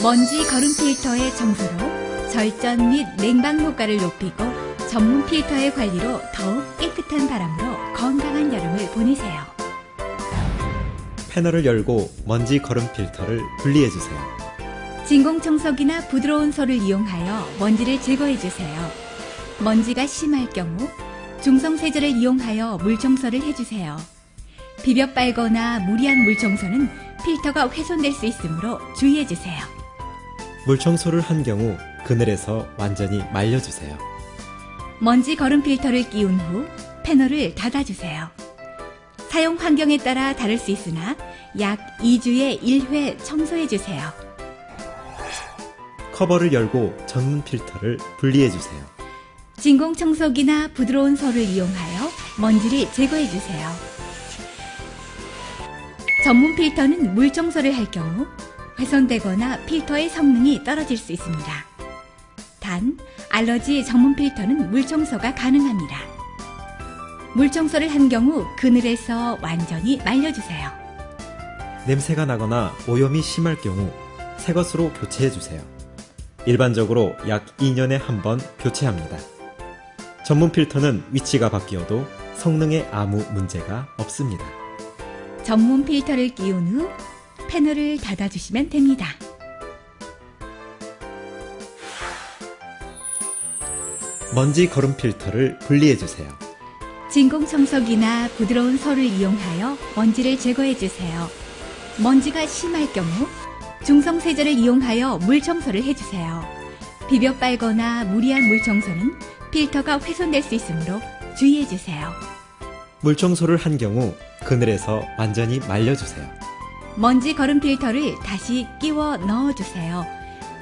먼지 거름 필터의 청소로 절전 및 냉방 효과를 높이고 전문 필터의 관리로 더욱 깨끗한 바람으로 건강한 여름을 보내세요. 패널을 열고 먼지 거름 필터를 분리해 주세요. 진공 청소기나 부드러운 솔을 이용하여 먼지를 제거해 주세요. 먼지가 심할 경우 중성 세제를 이용하여 물 청소를 해주세요. 비벼 빨거나 무리한 물 청소는 필터가 훼손될 수 있으므로 주의해 주세요. 물 청소를 한 경우 그늘에서 완전히 말려 주세요. 먼지 거름 필터를 끼운 후 패널을 닫아주세요. 사용 환경에 따라 다를 수 있으나 약 2주에 1회 청소해주세요. 커버를 열고 전문 필터를 분리해 주세요. 진공 청소기나 부드러운 솔을 이용하여 먼지를 제거해주세요. 전문 필터는 물 청소를 할 경우 훼손되거나 필터의 성능이 떨어질 수 있습니다. 단, 알러지 전문 필터는 물 청소가 가능합니다. 물 청소를 한 경우 그늘에서 완전히 말려주세요. 냄새가 나거나 오염이 심할 경우 새 것으로 교체해 주세요. 일반적으로 약 2년에 한 번 교체합니다. 전문 필터는 위치가 바뀌어도 성능에 아무 문제가 없습니다. 전문 필터를 끼운 후 패널을 닫아주시면 됩니다. 먼지 거름 필터를 분리해 주세요. 진공 청소기나 부드러운 솔을 이용하여 먼지를 제거해 주세요. 먼지가 심할 경우 중성 세제를 이용하여 물 청소를 해 주세요. 비벼 빨거나 무리한 물 청소는 필터가 훼손될 수 있으므로 주의해 주세요. 물 청소를 한 경우 그늘에서 완전히 말려 주세요. 먼지 거름 필터를 다시 끼워 넣어 주세요.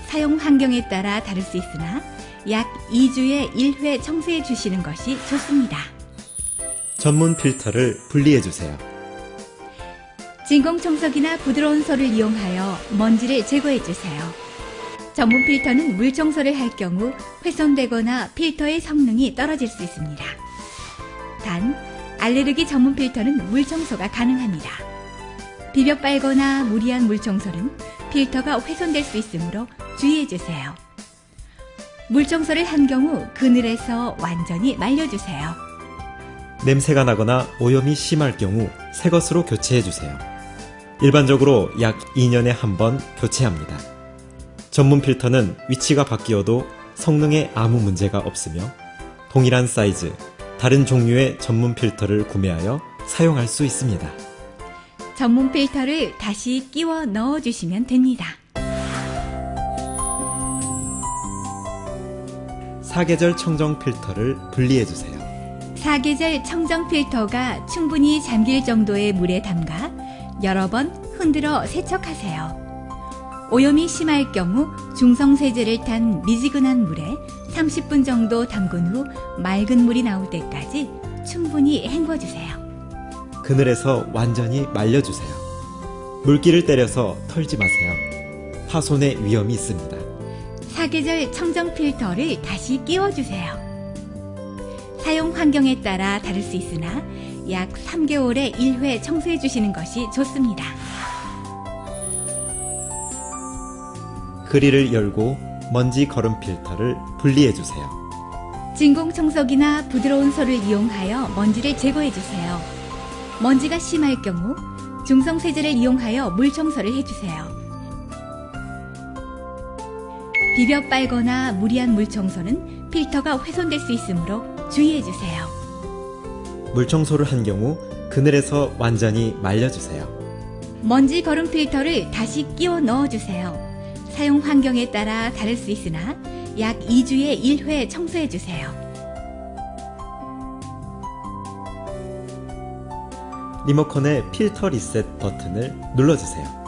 사용 환경에 따라 다를 수 있으나 약 2주에 1회 청소해 주시는 것이 좋습니다. 전문 필터를 분리해 주세요. 진공 청소기나 부드러운 솔을 이용하여 먼지를 제거해 주세요. 전문 필터는 물 청소를 할 경우 훼손되거나 필터의 성능이 떨어질 수 있습니다. 단, 알레르기 전문 필터는 물 청소가 가능합니다. 비벼 빨거나 무리한 물 청소는 필터가 훼손될 수 있으므로 주의해 주세요. 물 청소를 한 경우 그늘에서 완전히 말려주세요. 냄새가 나거나 오염이 심할 경우 새 것으로 교체해 주세요. 일반적으로 약 2년에 한 번 교체합니다. 전문 필터는 위치가 바뀌어도 성능에 아무 문제가 없으며 동일한 사이즈, 다른 종류의 전문 필터를 구매하여 사용할 수 있습니다. 전문 필터를 다시 끼워 넣어 주시면 됩니다. 사계절 청정 필터를 분리해 주세요. 사계절 청정 필터가 충분히 잠길 정도의 물에 담가 여러 번 흔들어 세척하세요. 오염이 심할 경우 중성 세제를 탄 미지근한 물에 30분 정도 담근 후 맑은 물이 나올 때까지 충분히 헹궈 주세요. 그늘에서 완전히 말려주세요. 물기를 때려서 털지 마세요. 파손의 위험이 있습니다. 사계절 청정 필터를 다시 끼워 주세요. 사용 환경에 따라 다를 수 있으나 약 3개월에 1회 청소해 주시는 것이 좋습니다. 그릴을 열고 먼지 거름 필터를 분리해 주세요. 진공 청소기나 부드러운 솔을 이용하여 먼지를 제거해 주세요. 먼지가 심할 경우 중성 세제를 이용하여 물 청소를 해 주세요. 비벼 빨거나 무리한 물 청소는 필터가 훼손될 수 있으므로 주의해 주세요. 물 청소를 한 경우 그늘에서 완전히 말려주세요. 먼지 거름 필터를 다시 끼워 넣어 주세요. 사용 환경에 따라 다를 수 있으나 약 2주에 1회 청소해 주세요. 리모컨의 필터 리셋 버튼을 눌러주세요.